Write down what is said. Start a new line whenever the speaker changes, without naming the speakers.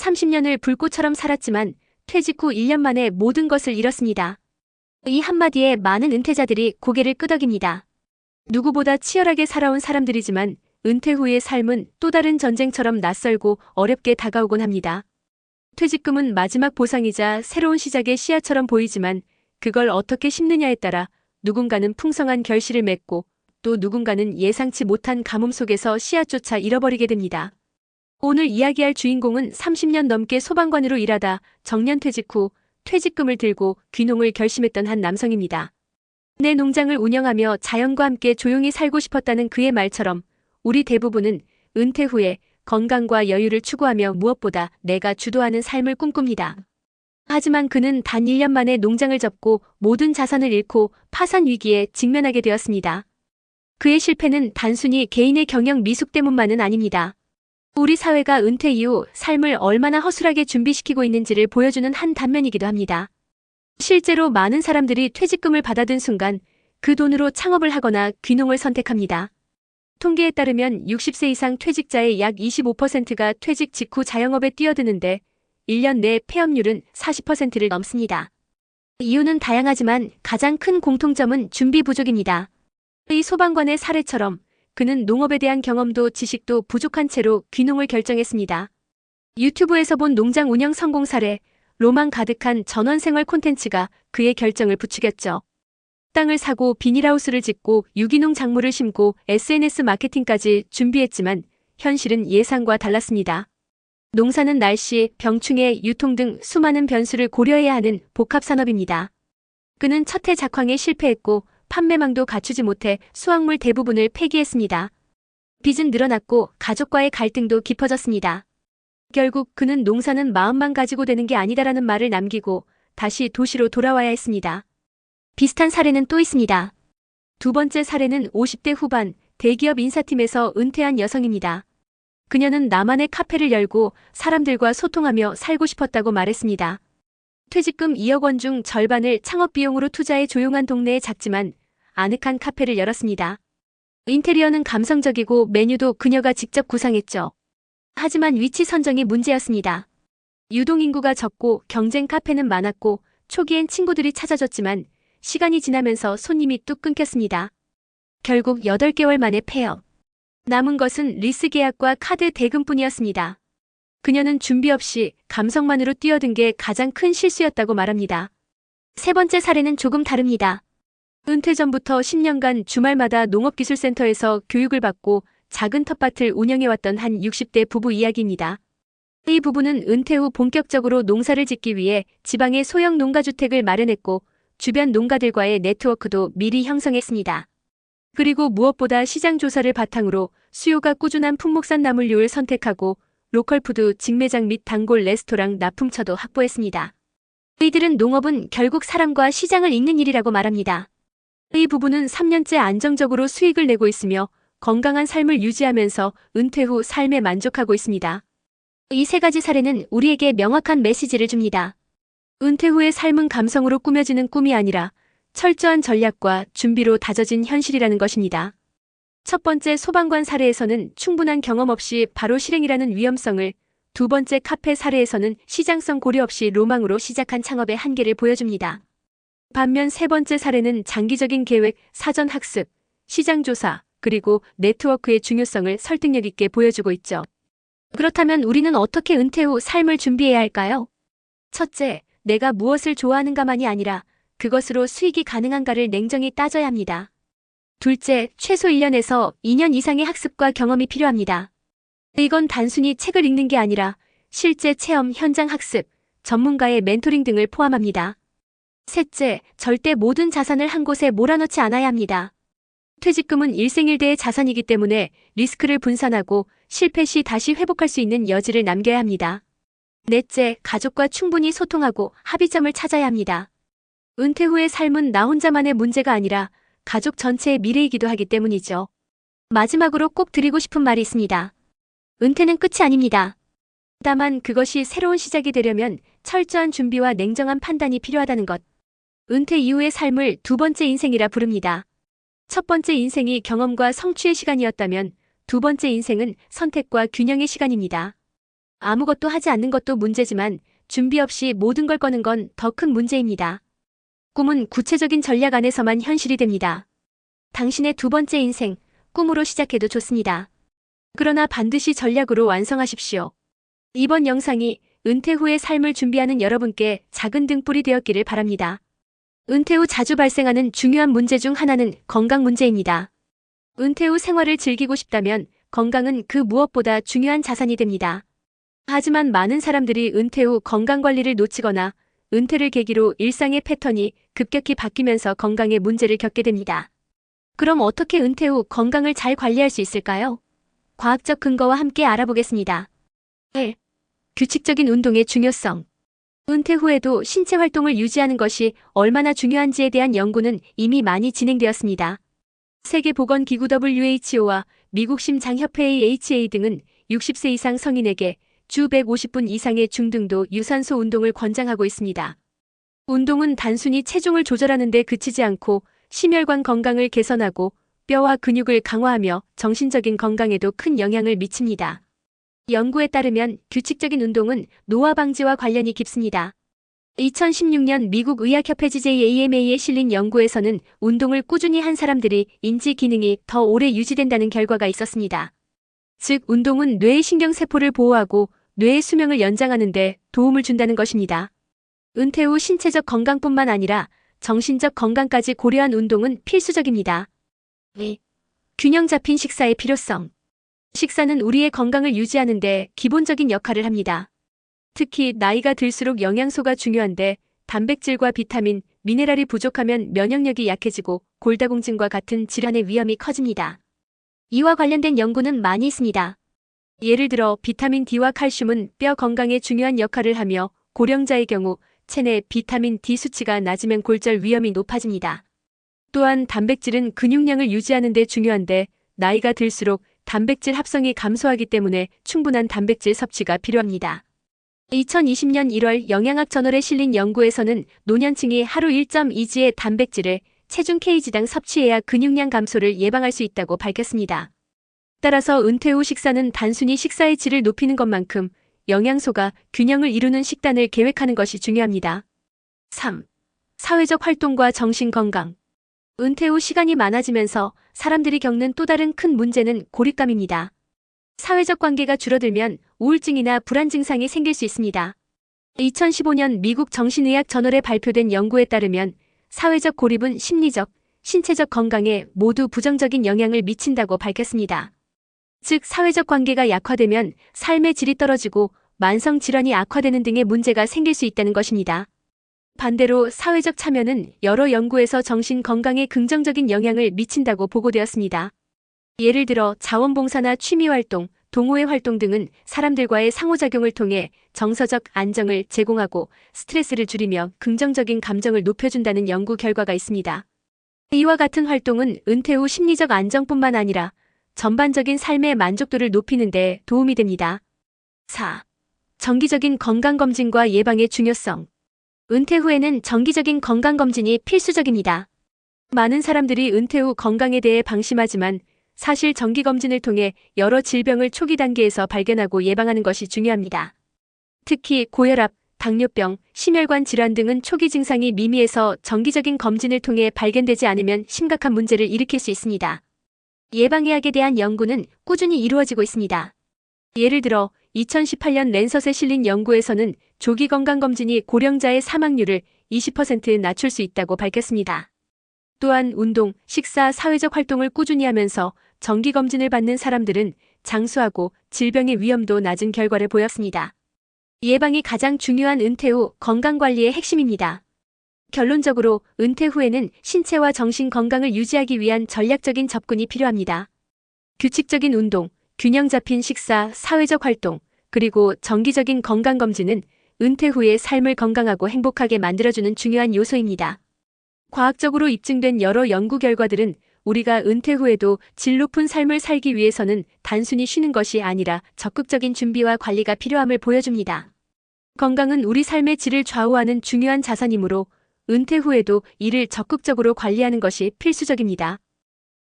30년을 불꽃처럼 살았지만 퇴직 후 1년 만에 모든 것을 잃었습니다. 이 한마디에 많은 은퇴자들이 고개를 끄덕입니다. 누구보다 치열하게 살아온 사람들이지만 은퇴 후의 삶은 또 다른 전쟁처럼 낯설고 어렵게 다가오곤 합니다. 퇴직금은 마지막 보상이자 새로운 시작의 씨앗처럼 보이지만 그걸 어떻게 심느냐에 따라 누군가는 풍성한 결실을 맺고 또 누군가는 예상치 못한 가뭄 속에서 씨앗조차 잃어버리게 됩니다. 오늘 이야기할 주인공은 30년 넘게 소방관으로 일하다 정년 퇴직 후 퇴직금을 들고 귀농을 결심했던 한 남성입니다. 내 농장을 운영하며 자연과 함께 조용히 살고 싶었다는 그의 말처럼 우리 대부분은 은퇴 후에 건강과 여유를 추구하며 무엇보다 내가 주도하는 삶을 꿈꿉니다. 하지만 그는 단 1년 만에 농장을 접고 모든 자산을 잃고 파산 위기에 직면하게 되었습니다. 그의 실패는 단순히 개인의 경영 미숙 때문만은 아닙니다. 우리 사회가 은퇴 이후 삶을 얼마나 허술하게 준비시키고 있는지를 보여주는 한 단면이기도 합니다. 실제로 많은 사람들이 퇴직금을 받아든 순간 그 돈으로 창업을 하거나 귀농을 선택합니다. 통계에 따르면 60세 이상 퇴직자의 약 25%가 퇴직 직후 자영업에 뛰어드는데 1년 내 폐업률은 40%를 넘습니다. 이유는 다양하지만 가장 큰 공통점은 준비 부족입니다. 이 소방관의 사례처럼 그는 농업에 대한 경험도 지식도 부족한 채로 귀농을 결정했습니다. 유튜브에서 본 농장 운영 성공 사례, 로망 가득한 전원생활 콘텐츠가 그의 결정을 부추겼죠. 땅을 사고 비닐하우스를 짓고 유기농 작물을 심고 SNS 마케팅까지 준비했지만 현실은 예상과 달랐습니다. 농사는 날씨, 병충해, 유통 등 수많은 변수를 고려해야 하는 복합산업입니다. 그는 첫 해 작황에 실패했고 판매망도 갖추지 못해 수확물 대부분을 폐기했습니다. 빚은 늘어났고 가족과의 갈등도 깊어졌습니다. 결국 그는 농사는 마음만 가지고 되는 게 아니다라는 말을 남기고 다시 도시로 돌아와야 했습니다. 비슷한 사례는 또 있습니다. 두 번째 사례는 50대 후반 대기업 인사팀에서 은퇴한 여성입니다. 그녀는 나만의 카페를 열고 사람들과 소통하며 살고 싶었다고 말했습니다. 퇴직금 2억 원 중 절반을 창업 비용으로 투자해 조용한 동네에 작지만 아늑한 카페를 열었습니다. 인테리어는 감성적이고 메뉴도 그녀가 직접 구상했죠. 하지만 위치 선정이 문제였습니다. 유동인구가 적고 경쟁 카페는 많았고 초기엔 친구들이 찾아줬지만 시간이 지나면서 손님이 뚝 끊겼습니다. 결국 8개월 만에 폐업. 남은 것은 리스 계약과 카드 대금뿐이었습니다. 그녀는 준비 없이 감성만으로 뛰어든 게 가장 큰 실수였다고 말합니다. 세 번째 사례는 조금 다릅니다. 은퇴 전부터 10년간 주말마다 농업기술센터에서 교육을 받고 작은 텃밭을 운영해왔던 한 60대 부부 이야기입니다. 이 부부는 은퇴 후 본격적으로 농사를 짓기 위해 지방의 소형 농가주택을 마련했고 주변 농가들과의 네트워크도 미리 형성했습니다. 그리고 무엇보다 시장 조사를 바탕으로 수요가 꾸준한 품목산 나물류를 선택하고 로컬푸드 직매장 및 단골 레스토랑 납품처도 확보했습니다. 이들은 농업은 결국 사람과 시장을 잇는 일이라고 말합니다. 이 부부는 3년째 안정적으로 수익을 내고 있으며 건강한 삶을 유지하면서 은퇴 후 삶에 만족하고 있습니다. 이 세 가지 사례는 우리에게 명확한 메시지를 줍니다. 은퇴 후의 삶은 감성으로 꾸며지는 꿈이 아니라 철저한 전략과 준비로 다져진 현실이라는 것입니다. 첫 번째 소방관 사례에서는 충분한 경험 없이 바로 실행이라는 위험성을, 두 번째 카페 사례에서는 시장성 고려 없이 로망으로 시작한 창업의 한계를 보여줍니다. 반면 세 번째 사례는 장기적인 계획, 사전 학습, 시장 조사, 그리고 네트워크의 중요성을 설득력 있게 보여주고 있죠. 그렇다면 우리는 어떻게 은퇴 후 삶을 준비해야 할까요? 첫째, 내가 무엇을 좋아하는가만이 아니라 그것으로 수익이 가능한가를 냉정히 따져야 합니다. 둘째, 최소 1년에서 2년 이상의 학습과 경험이 필요합니다. 이건 단순히 책을 읽는 게 아니라 실제 체험, 현장 학습, 전문가의 멘토링 등을 포함합니다. 셋째, 절대 모든 자산을 한 곳에 몰아넣지 않아야 합니다. 퇴직금은 일생일대의 자산이기 때문에 리스크를 분산하고 실패 시 다시 회복할 수 있는 여지를 남겨야 합니다. 넷째, 가족과 충분히 소통하고 합의점을 찾아야 합니다. 은퇴 후의 삶은 나 혼자만의 문제가 아니라 가족 전체의 미래이기도 하기 때문이죠. 마지막으로 꼭 드리고 싶은 말이 있습니다. 은퇴는 끝이 아닙니다. 다만 그것이 새로운 시작이 되려면 철저한 준비와 냉정한 판단이 필요하다는 것. 은퇴 이후의 삶을 두 번째 인생이라 부릅니다. 첫 번째 인생이 경험과 성취의 시간이었다면 두 번째 인생은 선택과 균형의 시간입니다. 아무것도 하지 않는 것도 문제지만 준비 없이 모든 걸 꺼는 건 더 큰 문제입니다. 꿈은 구체적인 전략 안에서만 현실이 됩니다. 당신의 두 번째 인생, 꿈으로 시작해도 좋습니다. 그러나 반드시 전략으로 완성하십시오. 이번 영상이 은퇴 후의 삶을 준비하는 여러분께 작은 등불이 되었기를 바랍니다. 은퇴 후 자주 발생하는 중요한 문제 중 하나는 건강 문제입니다. 은퇴 후 생활을 즐기고 싶다면 건강은 그 무엇보다 중요한 자산이 됩니다. 하지만 많은 사람들이 은퇴 후 건강 관리를 놓치거나 은퇴를 계기로 일상의 패턴이 급격히 바뀌면서 건강에 문제를 겪게 됩니다. 그럼 어떻게 은퇴 후 건강을 잘 관리할 수 있을까요? 과학적 근거와 함께 알아보겠습니다. 1. 규칙적인 운동의 중요성. 은퇴 후에도 신체 활동을 유지하는 것이 얼마나 중요한지에 대한 연구는 이미 많이 진행되었습니다. 세계보건기구 WHO와 미국 심장협회 AHA 등은 60세 이상 성인에게 주 150분 이상의 중등도 유산소 운동을 권장하고 있습니다. 운동은 단순히 체중을 조절하는 데 그치지 않고 심혈관 건강을 개선하고 뼈와 근육을 강화하며 정신적인 건강에도 큰 영향을 미칩니다. 연구에 따르면 규칙적인 운동은 노화 방지와 관련이 깊습니다. 2016년 미국 의학협회 GJAMA에 실린 연구에서는 운동을 꾸준히 한 사람들이 인지 기능이 더 오래 유지된다는 결과가 있었습니다. 즉, 운동은 뇌의 신경세포를 보호하고 뇌의 수명을 연장하는 데 도움을 준다는 것입니다. 은퇴 후 신체적 건강뿐만 아니라 정신적 건강까지 고려한 운동은 필수적입니다. 2. 균형 잡힌 식사의 필요성. 식사는 우리의 건강을 유지하는데 기본적인 역할을 합니다. 특히 나이가 들수록 영양소가 중요한데 단백질과 비타민, 미네랄이 부족하면 면역력이 약해지고 골다공증과 같은 질환의 위험이 커집니다. 이와 관련된 연구는 많이 있습니다. 예를 들어 비타민 D와 칼슘은 뼈 건강에 중요한 역할을 하며 고령자의 경우 체내 비타민 D 수치가 낮으면 골절 위험이 높아집니다. 또한 단백질은 근육량을 유지하는 데 중요한데 나이가 들수록 단백질 합성이 감소하기 때문에 충분한 단백질 섭취가 필요합니다. 2020년 1월 영양학 저널에 실린 연구에서는 노년층이 하루 1.2g의 단백질을 체중 kg당 섭취해야 근육량 감소를 예방할 수 있다고 밝혔습니다. 따라서 은퇴 후 식사는 단순히 식사의 질을 높이는 것만큼 영양소가 균형을 이루는 식단을 계획하는 것이 중요합니다. 3. 사회적 활동과 정신 건강. 은퇴 후 시간이 많아지면서 사람들이 겪는 또 다른 큰 문제는 고립감입니다. 사회적 관계가 줄어들면 우울증이나 불안 증상이 생길 수 있습니다. 2015년 미국 정신의학 저널에 발표된 연구에 따르면 사회적 고립은 심리적, 신체적 건강에 모두 부정적인 영향을 미친다고 밝혔습니다. 즉, 사회적 관계가 약화되면 삶의 질이 떨어지고 만성 질환이 악화되는 등의 문제가 생길 수 있다는 것입니다. 반대로 사회적 참여는 여러 연구에서 정신 건강에 긍정적인 영향을 미친다고 보고되었습니다. 예를 들어 자원봉사나 취미활동, 동호회 활동 등은 사람들과의 상호작용을 통해 정서적 안정을 제공하고 스트레스를 줄이며 긍정적인 감정을 높여준다는 연구 결과가 있습니다. 이와 같은 활동은 은퇴 후 심리적 안정뿐만 아니라 전반적인 삶의 만족도를 높이는 데 도움이 됩니다. 4. 정기적인 건강검진과 예방의 중요성. 은퇴 후에는 정기적인 건강검진이 필수적입니다. 많은 사람들이 은퇴 후 건강에 대해 방심하지만 사실 정기검진을 통해 여러 질병을 초기 단계에서 발견하고 예방하는 것이 중요합니다. 특히 고혈압, 당뇨병, 심혈관 질환 등은 초기 증상이 미미해서 정기적인 검진을 통해 발견되지 않으면 심각한 문제를 일으킬 수 있습니다. 예방의학에 대한 연구는 꾸준히 이루어지고 있습니다. 예를 들어 2018년 랜서스에 실린 연구에서는 조기 건강검진이 고령자의 사망률을 20% 낮출 수 있다고 밝혔습니다. 또한 운동, 식사, 사회적 활동을 꾸준히 하면서 정기검진을 받는 사람들은 장수하고 질병의 위험도 낮은 결과를 보였습니다. 예방이 가장 중요한 은퇴 후 건강관리의 핵심입니다. 결론적으로 은퇴 후에는 신체와 정신 건강을 유지하기 위한 전략적인 접근이 필요합니다. 규칙적인 운동, 균형 잡힌 식사, 사회적 활동, 그리고 정기적인 건강검진은 은퇴 후의 삶을 건강하고 행복하게 만들어주는 중요한 요소입니다. 과학적으로 입증된 여러 연구 결과들은 우리가 은퇴 후에도 질 높은 삶을 살기 위해서는 단순히 쉬는 것이 아니라 적극적인 준비와 관리가 필요함을 보여줍니다. 건강은 우리 삶의 질을 좌우하는 중요한 자산이므로 은퇴 후에도 이를 적극적으로 관리하는 것이 필수적입니다.